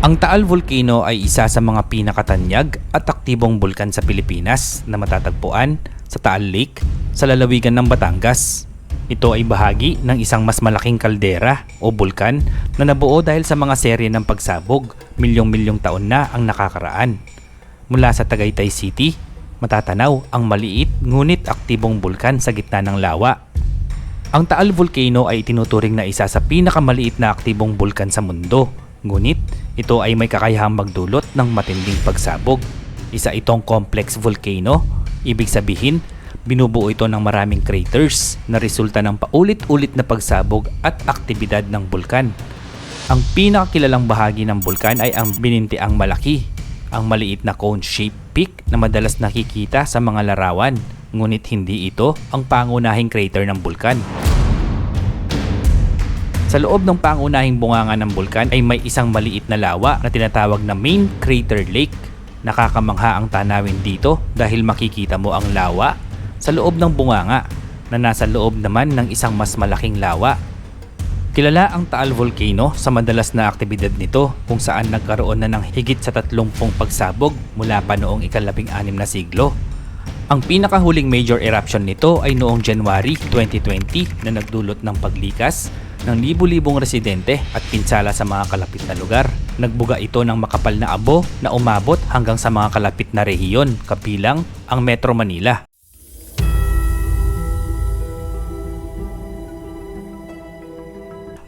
Ang Taal Volcano ay isa sa mga pinakatanyag at aktibong bulkan sa Pilipinas na matatagpuan sa Taal Lake sa lalawigan ng Batangas. Ito ay bahagi ng isang mas malaking kaldera o bulkan na nabuo dahil sa mga serye ng pagsabog milyong-milyong taon na ang nakakaraan. Mula sa Tagaytay City, matatanaw ang maliit ngunit aktibong bulkan sa gitna ng lawa. Ang Taal Volcano ay tinuturing na isa sa pinakamaliit na aktibong bulkan sa mundo. Ngunit ito ay may kakayahang magdulot ng matinding pagsabog. Isa itong complex volcano, ibig sabihin binubuo ito ng maraming craters na resulta ng paulit-ulit na pagsabog at aktibidad ng bulkan. Ang pinakakilalang bahagi ng bulkan ay ang binintiang malaki, ang maliit na cone-shaped peak na madalas nakikita sa mga larawan, ngunit hindi ito ang pangunahing crater ng bulkan. Sa loob ng pangunahing bunganga ng bulkan ay may isang maliit na lawa na tinatawag na Main Crater Lake. Nakakamangha ang tanawin dito dahil makikita mo ang lawa sa loob ng bunganga na nasa loob naman ng isang mas malaking lawa. Kilala ang Taal Volcano sa madalas na aktibidad nito kung saan nagkaroon na ng higit sa 30 pagsabog mula pa noong ikalabing anim na siglo. Ang pinakahuling major eruption nito ay noong January 2020 na nagdulot ng paglikas ng libu-libong residente at pinsala sa mga kalapit na lugar. Nagbuga ito ng makapal na abo na umabot hanggang sa mga kalapit na rehiyon kabilang ang Metro Manila.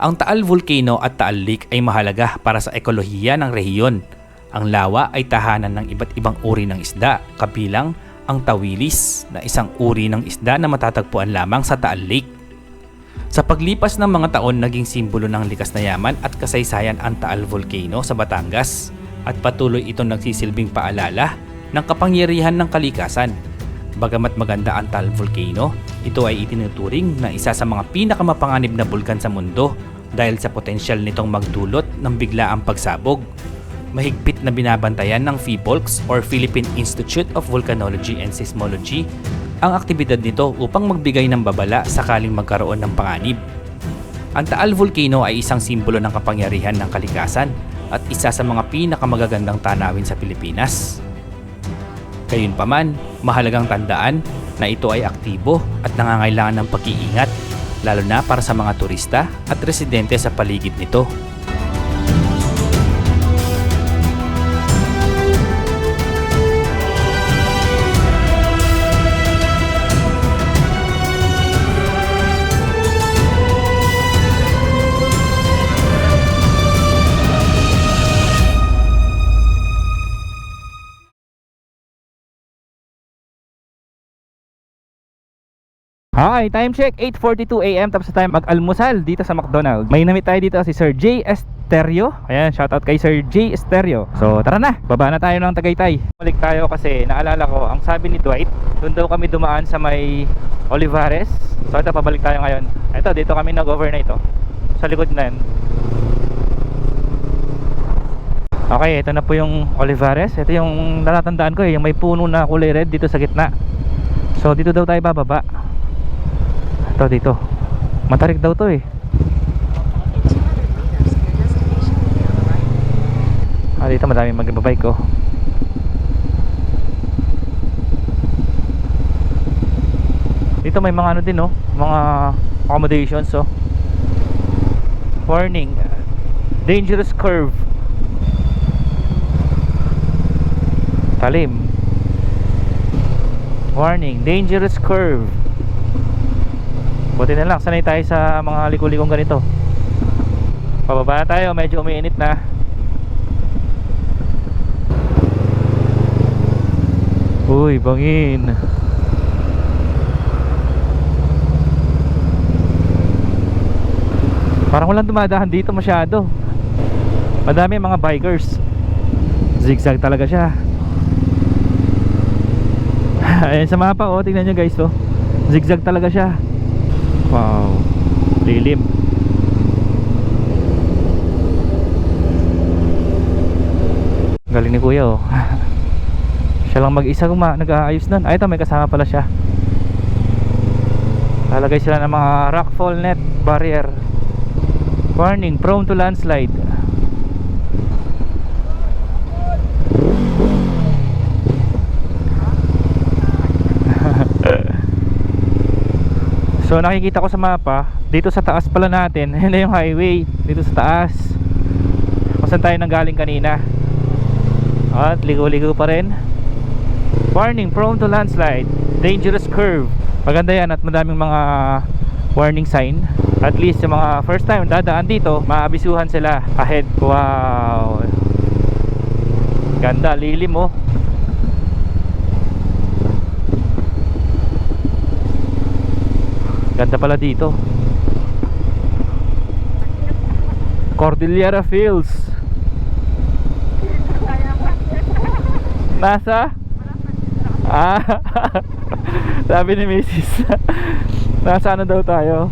Ang Taal Volcano at Taal Lake ay mahalaga para sa ekolohiya ng rehiyon. Ang lawa ay tahanan ng iba't ibang uri ng isda, kabilang ang tawilis na isang uri ng isda na matatagpuan lamang sa Taal Lake. Sa paglipas ng mga taon, naging simbolo ng likas na yaman at kasaysayan ang Taal Volcano sa Batangas at patuloy itong nagsisilbing paalala ng kapangyarihan ng kalikasan. Bagamat maganda ang Taal Volcano, ito ay itinuturing na isa sa mga pinakamapanganib na bulkan sa mundo dahil sa potensyal nitong magdulot ng biglaang pagsabog. Mahigpit na binabantayan ng PHIVOLCS or Philippine Institute of Volcanology and Seismology ang aktibidad nito upang magbigay ng babala sakaling magkaroon ng panganib. Ang Taal Volcano ay isang simbolo ng kapangyarihan ng kalikasan at isa sa mga pinakamagagandang tanawin sa Pilipinas. Gayunpaman, mahalagang tandaan na ito ay aktibo at nangangailangan ng pag-iingat lalo na para sa mga turista at residente sa paligid nito. Hi, time check 8:42 AM tapos na tayo mag-almusal dito sa McDonald's. May namit tayo dito si Sir J Estereo. Ayan, shoutout kay Sir J Estereo. So, tara na. Baba na tayo ng Tagaytay. Balik tayo kasi naalala ko, ang sabi ni Dwight, doon daw kami dumaan sa may Olivares. So, ito pabalik tayo ngayon. Ito, dito kami nag-overnight oh. Sa likod na yun. Okay, ito na po yung Olivares. Ito yung natatandaan ko eh, yung may puno na kulay red dito sa gitna. So, dito daw tayo bababa. Ito dito. Matarik daw to eh. Ah, dito madami magbabike oh. Dito may mga ano din oh, mga accommodations oh. Warning. Dangerous curve. Talim. Warning, dangerous curve. Buti na lang, sanay tayo sa mga liko-likong ganito. Pababa na tayo, medyo umiinit na. Uy, bangin. Parang walang dumadahan dito masyado. Madami mga bikers. Zigzag talaga siya. Ayan sa mapa oh, tingnan nyo guys oh. Zigzag talaga siya Wow. Lilim. Galing ni Kuya oh. siya lang mag-isa kung nag-aayos nun. Ay, ito may kasama pala siya. Lalagay sila ng mga rockfall net barrier. Warning, prone to landslide. So nakikita ko sa mapa, dito sa taas pala natin, yun yung highway, dito sa taas. Kung saan tayo nanggaling kanina. At ligo-ligo pa rin. Warning, prone to landslide, dangerous curve. Maganda yan at madaming mga warning sign. At least yung mga first time dadaan dito, maabisuhan sila ahead. Wow. Ganda, lilim oh. Ganda pala dito. Cordillera Fields. Nasa? Ah. Sabi ni Mrs. Nasa ano daw tayo?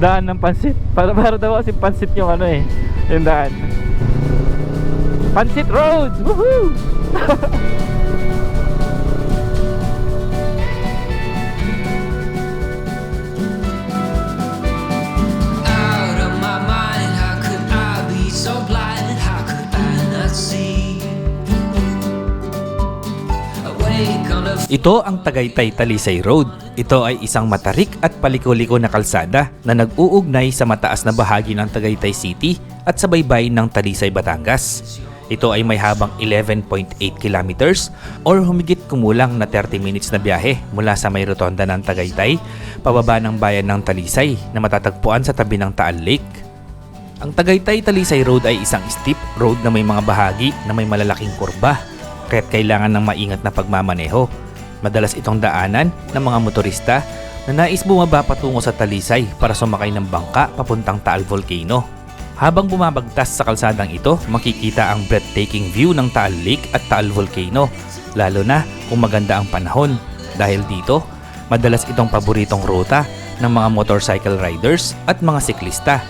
Daan ng pansit. Para para daw kasi pansit yung ano eh. Yung daan. Pansit Road! Woohoo! Ito ang Tagaytay Talisay Road. Ito ay isang matarik at paliko-liko na kalsada na nag-uugnay sa mataas na bahagi ng Tagaytay City at sa baybay ng Talisay, Batangas. Ito ay may habang 11.8 kilometers or humigit kumulang na 30 minutes na biyahe mula sa may rotonda ng Tagaytay pababa ng bayan ng Talisay na matatagpuan sa tabi ng Taal Lake. Ang Tagaytay Talisay Road ay isang steep road na may mga bahagi na may malalaking kurba, kaya't kailangan ng maingat na pagmamaneho. Madalas itong daanan ng mga motorista na nais bumaba patungo sa Talisay para sumakay ng bangka papuntang Taal Volcano. Habang bumabagtas sa kalsadang ito, makikita ang breathtaking view ng Taal Lake at Taal Volcano, lalo na kung maganda ang panahon. Dahil dito, madalas itong paboritong ruta ng mga motorcycle riders at mga siklista.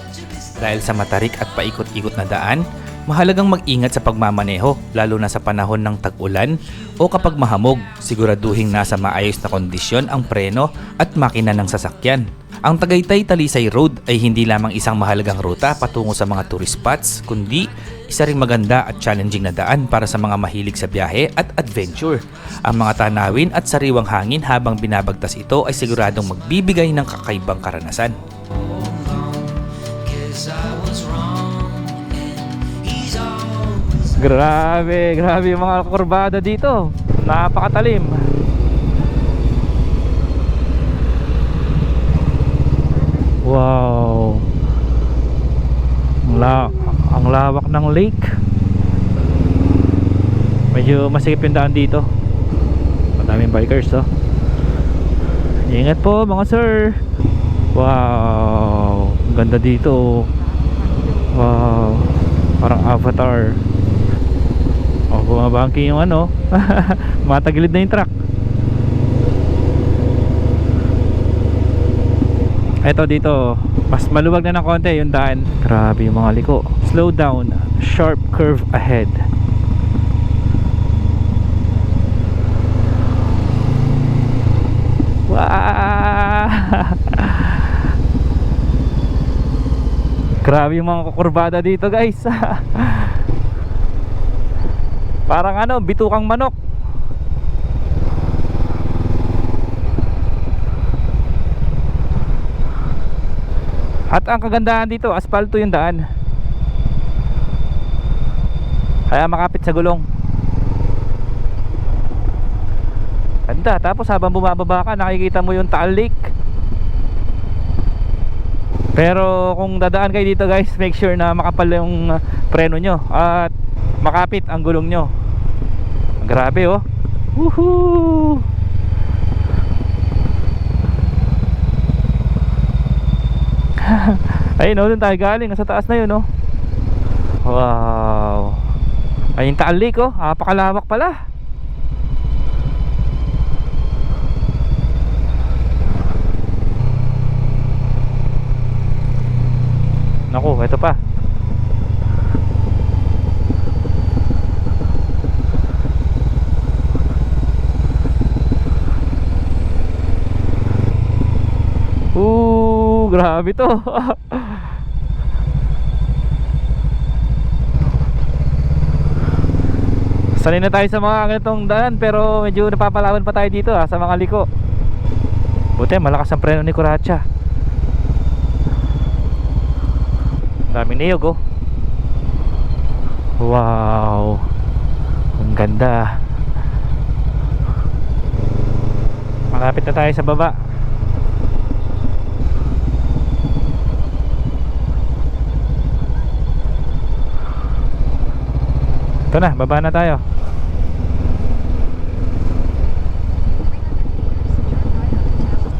Dahil sa matarik at paikot-ikot na daan, mahalagang mag-ingat sa pagmamaneho lalo na sa panahon ng tag-ulan o kapag mahamog, siguraduhin nasa maayos na kondisyon ang preno at makina ng sasakyan. Ang Tagaytay Talisay Road ay hindi lamang isang mahalagang ruta patungo sa mga tourist spots, kundi isa ring maganda at challenging na daan para sa mga mahilig sa biyahe at adventure. Ang mga tanawin at sariwang hangin habang binabagtas ito ay siguradong magbibigay ng kakaibang karanasan. Guess I Grabe, grabe yung mga kurbada dito. Napakatalim. Wow. Ang, la ang lawak ng lake. Medyo masikip yung daan dito. Madaming bikers oh. Ingat po mga sir. Wow. Ganda dito. oh. Wow. Parang avatar. O, bumabangking yung ano. Matagilid na yung truck. Eto dito, mas maluwag na ng konti yung daan. Grabe yung mga liko. Slow down, sharp curve ahead. Wow! Grabe yung mga kukurbada dito guys. Parang ano, bitukang manok. At ang kagandahan dito, asfalto yung daan. Kaya makapit sa gulong. Ganda. Tapos habang bumababa ka, nakikita mo yung Taal Lake. Pero kung dadaan kayo dito guys, make sure na makapal yung uh, preno nyo at makapit ang gulong nyo. Grabe oh. Woohoo! Ayun oh, doon tayo galing. Nasa taas na yun oh. Wow. Ayun Taal Lake oh. Napakalawak pala. Naku, ito pa. Ooh, grabe to. Sanay na tayo sa mga ganitong daan pero medyo napapalaban pa tayo dito ah, sa mga liko. Buti, malakas ang preno ni Kuracha. Dami niyog oh. Wow. Ang ganda. Malapit na tayo sa baba. Ito na, baba na tayo.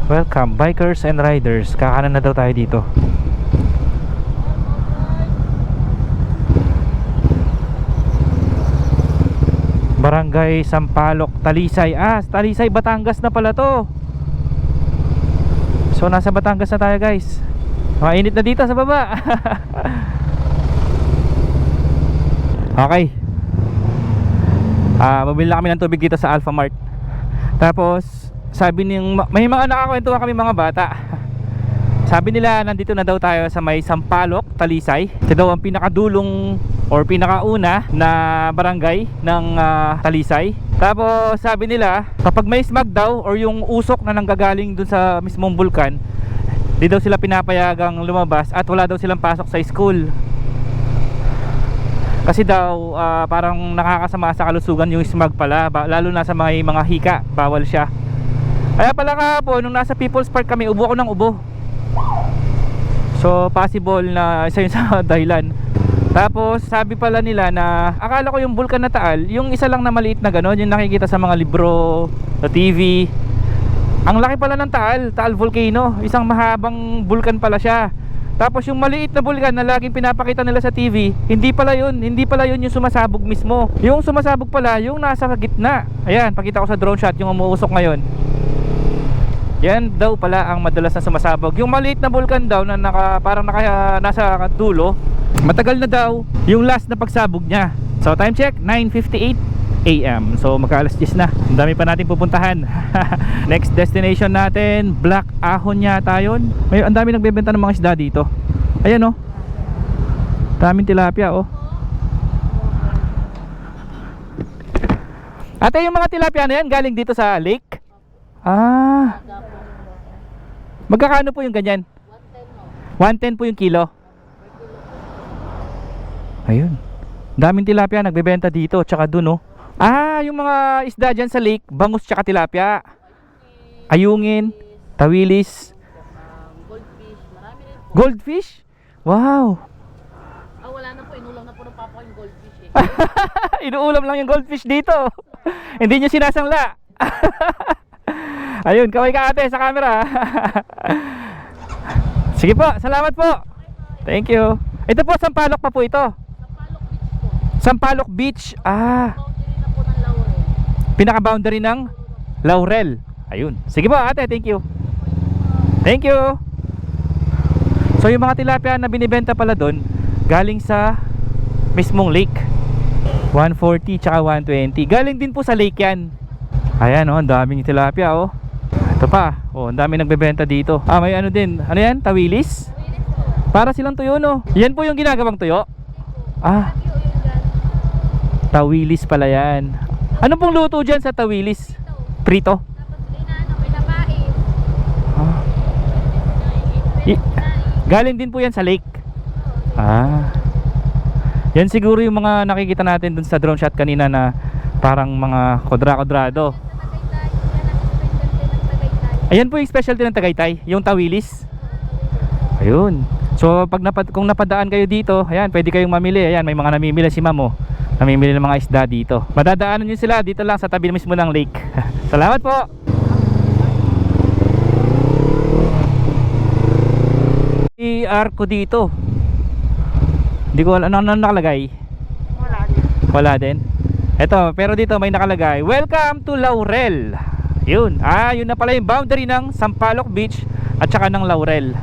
Welcome, bikers and riders. Kakanan na daw tayo dito. Barangay Sampaloc, Talisay. Ah, Talisay, Batangas na pala to. So, nasa Batangas na tayo guys. Mainit na dito sa baba. okay. Ah, mabili na kami ng tubig dito sa Alpha Mart. Tapos, sabi niyang may mga nakakwentuhan kami mga bata. Sabi nila nandito na daw tayo sa may Sampaloc, Talisay. Ito daw ang pinakadulong or pinakauna na barangay ng ah, Talisay. Tapos sabi nila, kapag may smog daw or yung usok na nanggagaling dun sa mismong bulkan, di daw sila pinapayagang lumabas at wala daw silang pasok sa school. Kasi daw ah, parang nakakasama sa kalusugan yung smog pala, lalo na sa mga mga hika, bawal siya. Kaya pala kahapon, nung nasa People's Park kami, ubo ako ng ubo. So possible na isa yun sa dahilan. Tapos sabi pala nila na akala ko yung bulkan na Taal, yung isa lang na maliit na gano'n, yung nakikita sa mga libro, sa TV. Ang laki pala ng Taal, Taal Volcano, isang mahabang bulkan pala siya. Tapos yung maliit na bulkan na laging pinapakita nila sa TV, hindi pala yun, hindi pala yun yung sumasabog mismo. Yung sumasabog pala, yung nasa gitna. Ayan, pakita ko sa drone shot yung umuusok ngayon. Yan daw pala ang madalas na sumasabog. Yung maliit na bulkan daw na naka, parang naka, nasa dulo, matagal na daw yung last na pagsabog niya. So time check, 9.58 AM. So magka-alas 10 na. Ang dami pa natin pupuntahan. Next destination natin, Black Ahon yata yun. May, ang dami nagbebenta ng mga isda dito. Ayan oh. Daming tilapia oh. Ate, yung mga tilapia na yan galing dito sa lake? Ah. Magkakano po yung ganyan? 110 po yung kilo. Ayun. Daming tilapia nagbebenta dito tsaka dun oh. Ah, yung mga isda dyan sa lake, bangus tsaka tilapia. Ayungin, tawilis, goldfish, marami rin po. goldfish. Wow. Ah, wala na po, inulang na po ng papa ko yung goldfish eh. Inuulam lang yung goldfish dito. Hindi nyo sinasangla. Ayun, kaway ka ate sa camera. Sige po, salamat po. Thank you. Ito po, Sampalok pa po ito. Sampalok Beach po. Sampalok Beach. Ah, Boundary na po ng Laurel. Pinaka-boundary ng Laurel. Ayun. Sige po ate, thank you. Thank you. So yung mga tilapia na binibenta pala doon, galing sa mismong lake. 140 tsaka 120. Galing din po sa lake yan. Ayan oh, ang daming tilapia oh. Ito pa. Oh, ang daming nagbebenta dito. Ah, may ano din. Ano yan? Tawilis? Para silang tuyo no. Yan po yung ginagawang tuyo. Ah, tawilis pala yan. Ano pong luto dyan sa tawilis? Prito? Ah. I- galing din po yan sa lake. Ah. Yan siguro yung mga nakikita natin dun sa drone shot kanina na parang mga kodra-kodrado. Ayan po yung specialty ng Tagaytay, yung tawilis. Ayun. So pag napad kung napadaan kayo dito, ayan, pwede kayong mamili. Ayan, may mga namimili si Mamo. Namimili ng mga isda dito. Madadaanan niyo sila dito lang sa tabi mismo ng lake. Salamat po. ER ko dito. Hindi ko alam ano, ano nakalagay. Wala din. Wala din. Ito, pero dito may nakalagay, Welcome to Laurel. Yun. Ah, yun na pala yung boundary ng Sampaloc Beach at saka ng Laurel.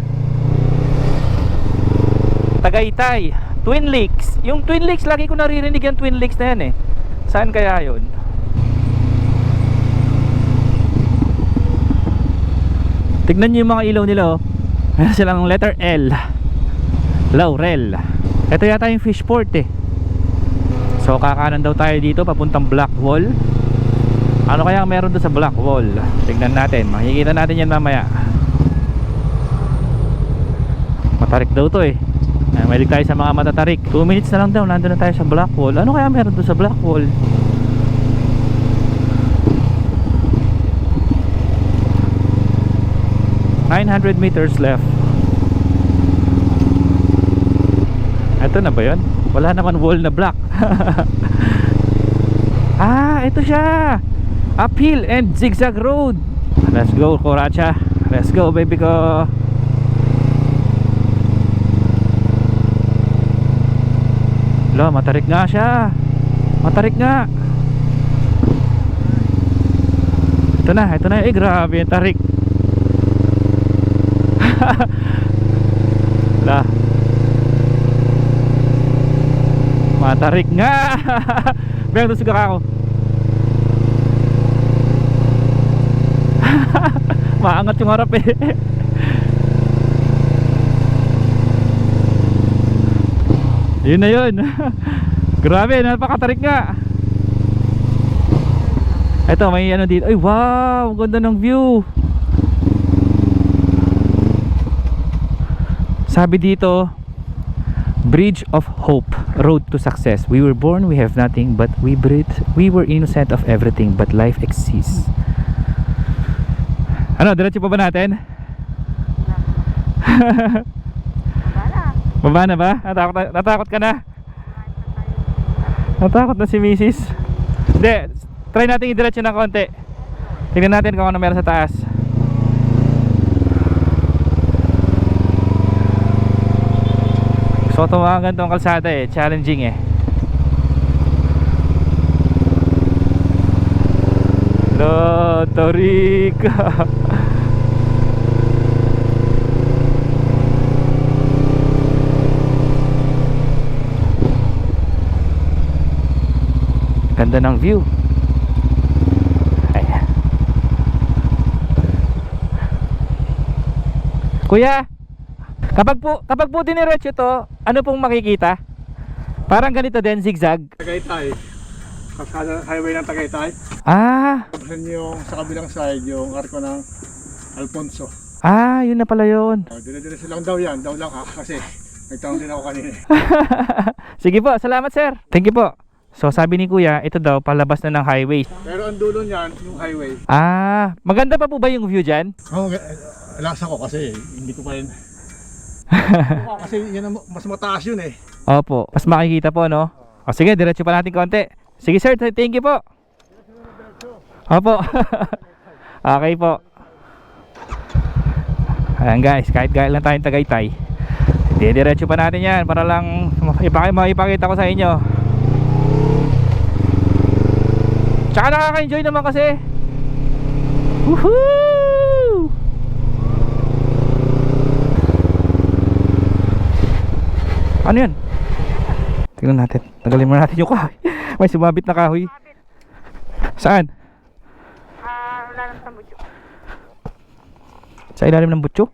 Tagaytay, Twin Lakes. Yung Twin Lakes, lagi ko naririnig yung Twin Lakes na yan eh. Saan kaya yun? Tignan nyo yung mga ilaw nila oh. Meron silang letter L. Laurel. Ito yata yung fishport eh. So kakanan daw tayo dito papuntang Blackwall. Ano kaya meron doon sa black wall? Tignan natin. Makikita natin yan mamaya. Matarik daw to eh. Ay, mahilig tayo sa mga matatarik. 2 minutes na lang daw. Nandun na tayo sa black wall. Ano kaya meron doon sa black wall? Nine hundred meters left. Ito na ba yun? Wala naman wall na black. ah, ito siya. Uphill and zigzag road. Let's go, Koracha. Let's go, baby ko. Lo, matarik nga siya. Matarik nga. Ito na, ito na. Eh, grabe tarik. La. Matarik nga. Bang doon suga ako. Maangat yung harap eh. Yun na yun. Grabe, napakatarik nga. Ito, may ano dito. Ay, wow! Ang ganda ng view. Sabi dito, Bridge of Hope, Road to Success. We were born, we have nothing, but we breathe. We were innocent of everything, but life exists. Ano, diretso pa ba natin? Baba na ba? Natakot, na- natakot ka na? Natakot na si Mrs. Hindi, try natin i-diretso ng konti. Tingnan natin kung ano meron sa taas. So ito mga ganitong kalsada eh, challenging eh. Lo, Ganda ng view. Ay. Kuya, kapag po kapag po diniretso to, ano pong makikita? Parang ganito din zigzag. Tagaytay. Kasada highway ng Tagaytay. Ah, Tapos yung sa kabilang side, yung arko ng Alfonso. ah, yun na pala yun. Oh, dire-diretso lang daw yan. Daw lang ha. Kasi nagtanong din ako kanina. eh. Sige po, salamat sir. Thank you po. So sabi ni kuya, ito daw palabas na ng highway. Pero ang dulo niyan, yung highway. Ah, maganda pa po ba yung view dyan? Oh, alas ako kasi hindi ko pa yun. kasi yan ang mas mataas yun eh. Opo, mas makikita po no? O sige, diretso pa natin konti. Sige sir, th- thank you po. Opo. okay po. Ayan guys, kahit gaya lang tayong tagaytay. Didiretso pa natin yan para lang ipakita, ko sa inyo. Tsaka nakaka-enjoy naman kasi. Woohoo! Ano yan? Tingnan natin. Tagalin mo natin yung kahoy. May sumabit na kahoy. Saan? Sa ilalim ng butyo?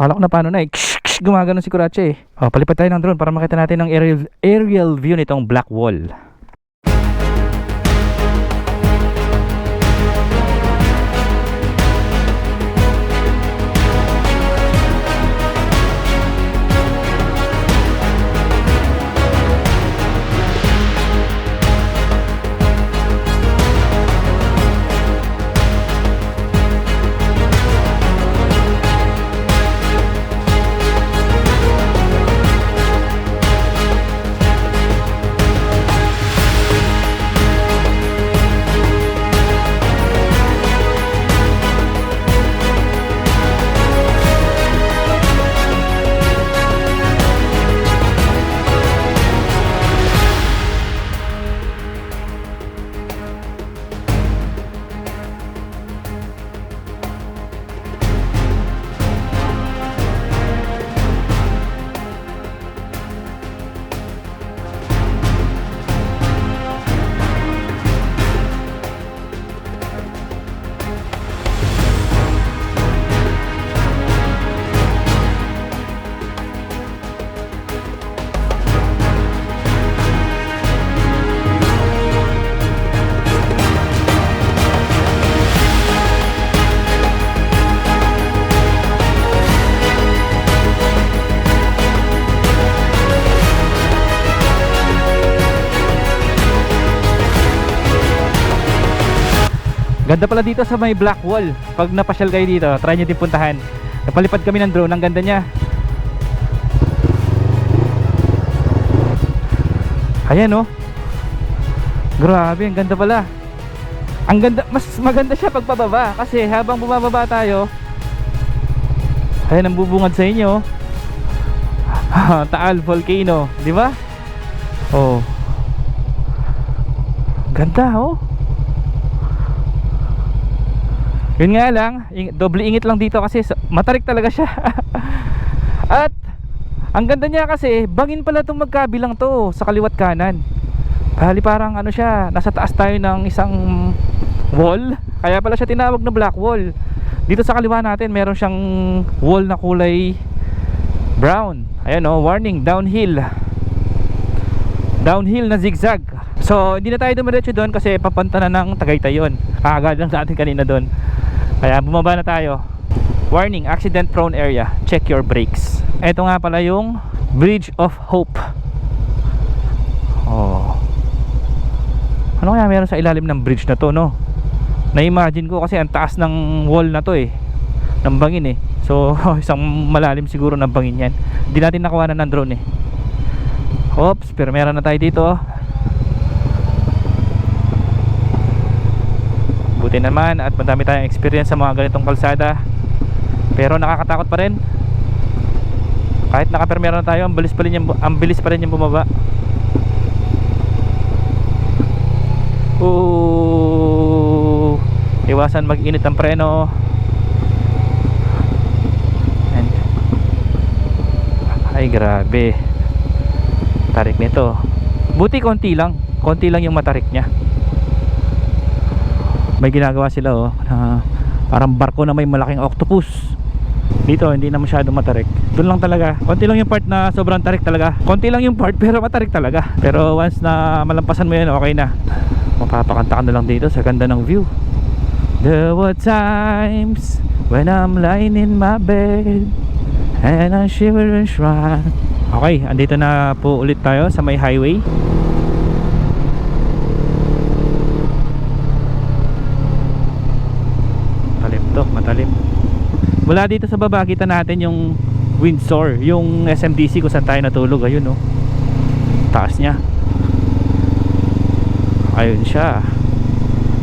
Kala ko na paano na eh. Ksh, ksh, gumagano si Kurache eh. Oh, palipat tayo ng drone para makita natin ang aerial, aerial view nitong black wall. Ganda pala dito sa may black wall. Pag napasyal kayo dito, try nyo din puntahan. Napalipad kami ng drone, ang ganda niya. Ayan oh. Grabe, ang ganda pala. Ang ganda, mas maganda siya pag pababa kasi habang bumababa tayo, ayan ang bubungad sa inyo. Taal Volcano, di ba? Oh. Ganda oh. Yun nga lang, ing- doble ingit lang dito kasi matarik talaga siya. At ang ganda niya kasi bangin pala itong magkabilang to sa kaliwat kanan. Bali parang ano siya, nasa taas tayo ng isang wall. Kaya pala siya tinawag na black wall. Dito sa kaliwa natin meron siyang wall na kulay brown. Ayan oh, warning, downhill. Downhill na zigzag. So, hindi na tayo dumiretso doon kasi papunta na ng Tagaytay yun. Kaagad lang sa atin kanina doon. Kaya bumaba na tayo. Warning, accident prone area. Check your brakes. Ito nga pala yung Bridge of Hope. Oh. Ano kaya meron sa ilalim ng bridge na to, no? Na-imagine ko kasi ang taas ng wall na to eh. Ng bangin eh. So, isang malalim siguro ng bangin yan. Hindi natin nakuha na ng drone eh. Oops, pero meron na tayo dito. Buti naman at madami tayong experience sa mga ganitong kalsada. Pero nakakatakot pa rin. Kahit nakapermera na tayo, ang bilis pa rin yung, ang bilis pa rin yung bumaba. Ooh. Iwasan mag-init ang preno. Ay grabe. Tarik nito. Buti konti lang. Konti lang yung matarik niya. May ginagawa sila oh. Na parang barko na may malaking octopus. Dito hindi na masyado matarik. Doon lang talaga. Konti lang yung part na sobrang tarik talaga. Konti lang yung part pero matarik talaga. Pero once na malampasan mo yan, okay na. Mapapakanta ka na lang dito sa ganda ng view. There were times when I'm lying in my bed and I shiver and shrine. Okay, andito na po ulit tayo sa may highway. Matalim. Mula dito sa baba, kita natin yung Windsor, yung SMDC kung saan tayo natulog. Ayun, no. Taas niya. Ayun siya.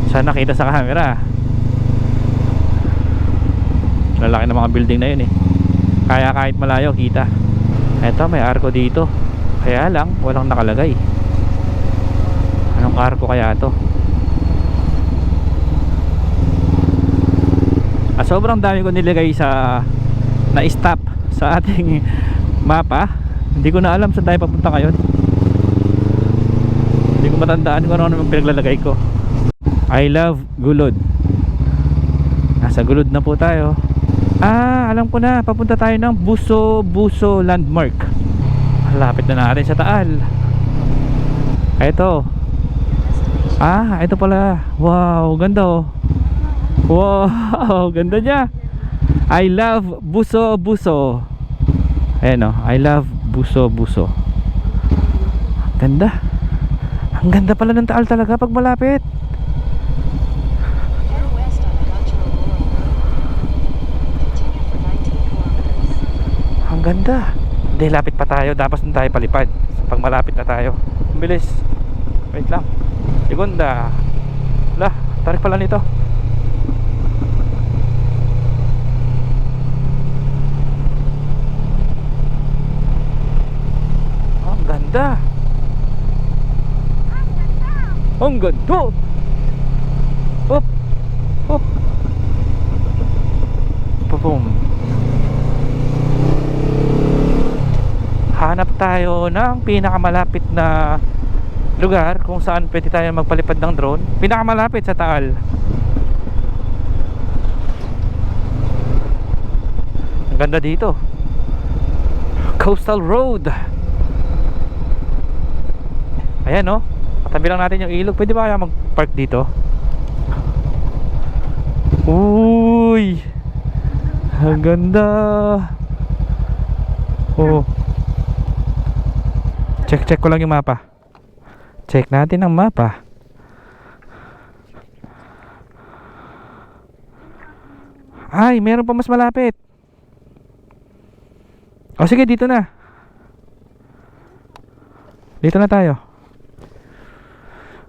Sana nakita sa camera. Lalaki ng mga building na yun eh. Kaya kahit malayo, kita. Eto, may arko dito. Kaya lang, walang nakalagay. Anong arko kaya to? Sobrang dami ko nilagay sa na-stop sa ating mapa. Hindi ko na alam saan tayo papunta ngayon. Hindi ko matandaan kung ano naman pinaglalagay ko. I love Gulod. Nasa Gulod na po tayo. Ah, alam ko na. Papunta tayo ng Buso Buso Landmark. Lapit na natin sa Taal. Ito. Ah, ito pala. Wow, ganda oh. Wow, ganda niya. I love Buso Buso. Ayan oh, I love Buso Buso. Ganda. Ang ganda pala ng Taal talaga pag malapit. Head west on Cultural Boulevard. Continue for 19 kilometers. Ang ganda. Hindi, lapit pa tayo. Dapat doon tayo palipad. Pag malapit na tayo. Ang bilis. Wait lang. Segunda. Lah, tarik pala nito. Ang ganda. Ang ganda. Hop. Hop. Boom. hanap tayo ng pinakamalapit na lugar kung saan pwede tayo magpalipad ng drone pinakamalapit sa Taal ang ganda dito coastal road ayan no katabi lang natin yung ilog pwede ba kaya mag park dito uy ang ganda oh Check check ko lang yung mapa. Check natin ang mapa. Ay, meron pa mas malapit. O sige, dito na. Dito na tayo.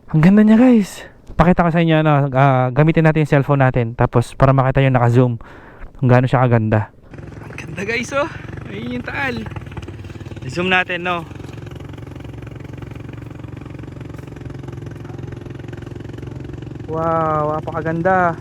Ang ganda niya guys. Pakita ko sa inyo ano, ah, gamitin natin yung cellphone natin tapos para makita yung naka-zoom kung gaano siya kaganda. Ang ganda guys oh. Ayun yung taal. Zoom natin no. Wow, napakaganda.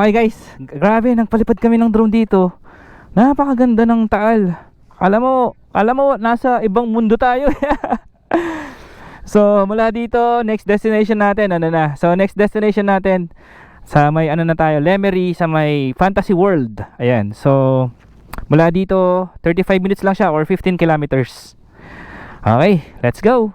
Okay guys, grabe nagpalipad kami ng drone dito. Napakaganda ng Taal. Alam mo, alam mo nasa ibang mundo tayo. so, mula dito, next destination natin, ano na? So, next destination natin sa may ano na tayo, Lemery sa may Fantasy World. Ayan. So, mula dito, 35 minutes lang siya or 15 kilometers. Okay, let's go.